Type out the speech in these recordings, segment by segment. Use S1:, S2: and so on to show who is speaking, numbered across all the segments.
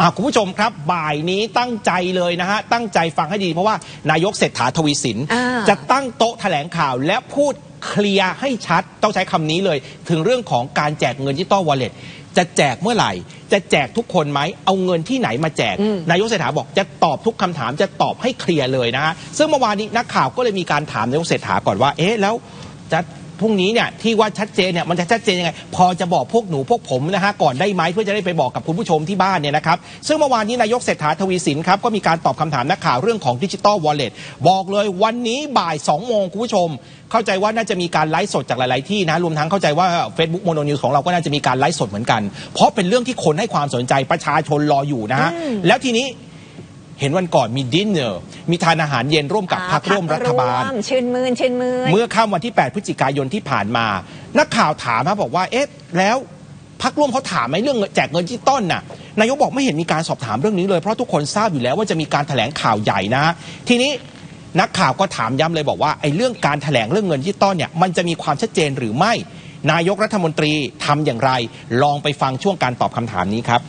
S1: อะคุณผู้ชมครับบ่ายนี้ตั้งใจเลยนะฮะ ตั้งใจฟังให้ดีเพราะว่านายกเศรษฐาทวีสิน
S2: อ่า
S1: จะตั้งโต๊ะแถลงข่าวและพูดเคลียร์ให้ชัด ต้องใช้คำนี้เลย ถึงเรื่องของการแจกเงินดิจิตอลวอลเล็ตจะแจกเมื่อไหร่ จะแจกทุกคนไหมเอาเงินที่ไหนมาแจก
S2: อืม
S1: นายกเศรษฐาบอกจะตอบทุกคำถามจะตอบให้เคลียร์เลยนะฮะซึ่งเมื่อวานนี้นักข่าวก็เลยมีการถามนายกเศรษฐาก่อนว่า เอ๊ะแล้วจะ พรุ่งนี้เนี่ยที่ว่าชัดเจนเนี่ยมันจะชัดเจนยังไง พอจะบอกพวกหนูพวกผมนะฮะก่อนได้ไหมเพื่อจะได้ไปบอกกับคุณผู้ชมที่บ้านเนี่ยนะครับซึ่งเมื่อวานนี้นายกเศรษฐาทวีสินครับก็มีการตอบคำถามนักข่าวเรื่องของดิจิตอลวอลเล็ตบอกเลยวันนี้บ่าย2โมงคุณผู้ชม เข้าใจว่าน่าจะมีการไลฟ์สดจากหลาย ๆ ที่นะรวมทั้งเข้าใจว่า Facebook Mono News ของเราก็น่าจะมีการไลฟ์สดเหมือนกัน เพราะเป็นเรื่องที่คนให้ความสนใจประชาชนรออยู่นะฮะแล้วทีนี้ เห็นวันก่อนมีดินเนอร์มีทานอาหารเย็นร่วมกับพรรคร่วมรัฐบาล
S2: พคร่วมชื่นมืนชื่นมืน
S1: เมื่อค่ำวันที่ 8 พฤศจิกายนที่ผ่านมา นักข่าวถามมาบอกว่าเอ๊ะแล้วพักร่วมเขาถามไหมเรื่องแจกเงินที่ต้นน่ะนายกบอกไม่เห็นมีการสอบถามเรื่องนี้เลยเพราะทุกคนทราบอยู่แล้วว่าจะมีการแถลงข่าวใหญ่นะ ทีนี้นักข่าวก็ถามย้ำเลยบอกว่าไอ้เรื่องการแถลงเรื่องเงินที่ต้นเนี่ยมันจะมีความชัดเจนหรือไม่ นายกรัฐมนตรีทำอย่างไร ลองไปฟังช่วงการตอบคำถามนี้ครับ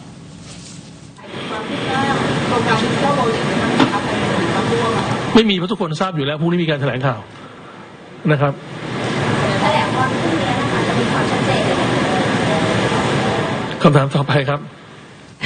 S3: ไม่มีเพราะทุกคนทราบอยู่แล้วพรุ่งนี้มีการแถลงข่าวนะครับ
S4: แถลงว่าพรุ่งนี้นะคะจะมีความชัดเจน
S3: คำถามต่อไปครับ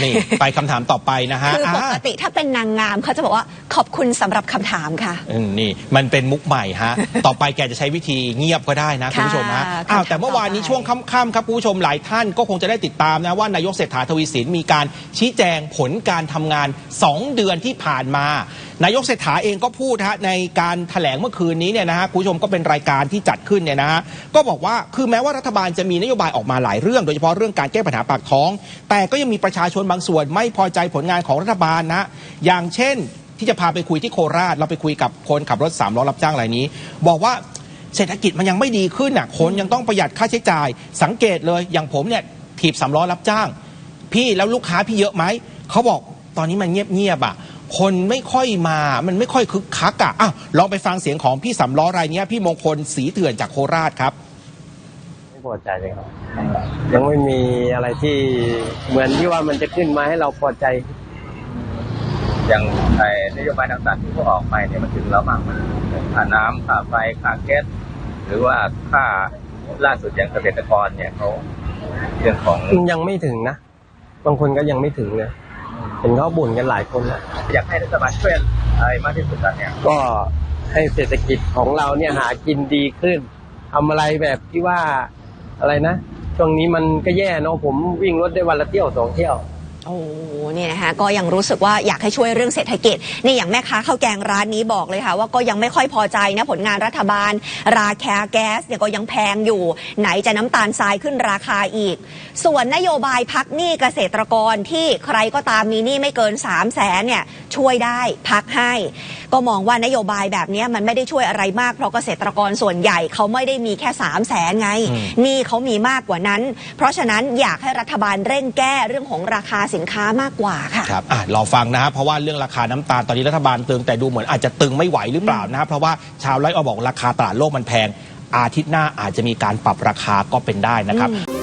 S1: นี่ ไปคำถามต่อไปนะฮะ
S2: คือปก
S1: อ่า
S2: ติถ้าเป็นนางงามเขาจะบอกว่าขอบคุณสำหรับคำถามค่ะ
S1: อืมนี่มันเป็นมุกใหม่ฮะ ต่อไปแกจะใช้วิธีเงียบก็ได้นะคุณผู้ชมฮะ
S2: ค่ะ
S1: อ้าว
S2: คำถาม
S1: แต่เมื่อวานนี้
S2: ต่อไป
S1: ช่วงค่ำๆครับคุณผู้ชมหลายท่านก็คงจะได้ติดตามนะว่านายกเศรษฐาทวีสินมีการชี้แจงผลการทำงาน 2 เดือนที่ผ่านมา นายกเศรษฐาเองก็พูดฮะในการแถลงเมื่อคืนนี้เนี่ยนะฮะคุณผู้ชมก็เป็นรายการที่จัดขึ้นเนี่ยนะฮะก็บอกว่าคือแม้ว่ารัฐบาลจะมีนโยบายออกมาหลายเรื่อง โดยเฉพาะเรื่องการแก้ปัญหาปากท้อง แต่ก็ยังมีประชาชนบางส่วนไม่พอใจผลงานของรัฐบาลนะ อย่างเช่นที่จะพาไปคุยที่โคราช เราไปคุยกับคนขับรถสามล้อรับจ้างรายนี้ บอกว่าเศรษฐกิจมันยังไม่ดีขึ้นอะคนยังต้องประหยัดค่าใช้จ่าย สังเกตเลยอย่างผมเนี่ยถีบสามล้อรับจ้าง พี่แล้วลูกค้าพี่เยอะไหมเขาบอกตอนนี้มันเงียบๆอะคนไม่ค่อยมา มันไม่ค่อยคึกคักอะอะลองไปฟังเสียงของพี่สามล้อรายนี้พี่มงคลสีเถื่อนจากโคราชครับ
S5: พอใจเลยครับ ยังไม่มีอะไรที่เหมือนที่ว่ามันจะขึ้นมาให้เราพอใจ
S6: อย่างไอ้นโยบายต่างๆที่เขาออกไปเนี่ยมันถึงเราบ้างไหมันค่าน้ำค่าไฟค่าแก๊สหรือว่าค่าล่าสุดอย่างเกษตรกรเนี่ยเขาเรื่องของ
S5: ยังไม่ถึงนะบางคนก็ยังไม่ถึงเลยเห็นเขาบ่นกันหลายคนแล้ว
S6: อยากให้รัฐบาลช่วยอะไรมากที่สุดตอนเนี้ย
S5: ก็ให้เศรษฐกิจของเราเนี่ยหากินดีขึ้นทำอะไรแบบที่ว่า อะไรนะช่วงนี้มันก็แย่เนาะผมวิ่งรถได้วันละเที่ยวสองเที่ยว
S2: โอ้เนี่ยนะคะก็ยังรู้สึกว่าอยากให้ช่วยเรื่องเศรษฐกิจนี่อย่างแม่ค้าข้าวแกงร้านนี้บอกเลยค่ะ ว่าก็ยังไม่ค่อยพอใจนะผลงานรัฐบาล ราคาแก๊สเนี่ยก็ยังแพงอยู่ ไหนจะน้ำตาลทรายขึ้นราคาอีก ส่วนนโยบายพักหนี้เกษตรกรที่ใครก็ตามมีหนี้ไม่เกิน 3 0 0แสนเนี่ยช่วยได้พักให้ ก็มองว่านโยบายแบบเนี้ยมันไม่ได้ช่วยอะไรมากเพราะเกษตรกรส่วนใหญ่เขาไม่ได้มีแค่ 3 0 0แสนไง
S1: อืม
S2: หนี้เขามีมากกว่านั้น เพราะฉะนั้นอยากให้รัฐบาลเร่งแก้เรื่องของราคาสินค้ามากกว่าค่ะ
S1: ครับอะรอฟังนะฮะเพราะว่าเรื่องราคาน้ำตาลตอนนี้รัฐบาลตึงแต่ดูเหมือนอาจจะตึงไม่ไหวหรือเปล่านะฮะเพราะว่าชาวไร่อ้อยบอกราคาตลาดโลกมันแพง อาทิตย์หน้าอาจจะมีการปรับราคาก็เป็นได้นะครับ
S2: อืม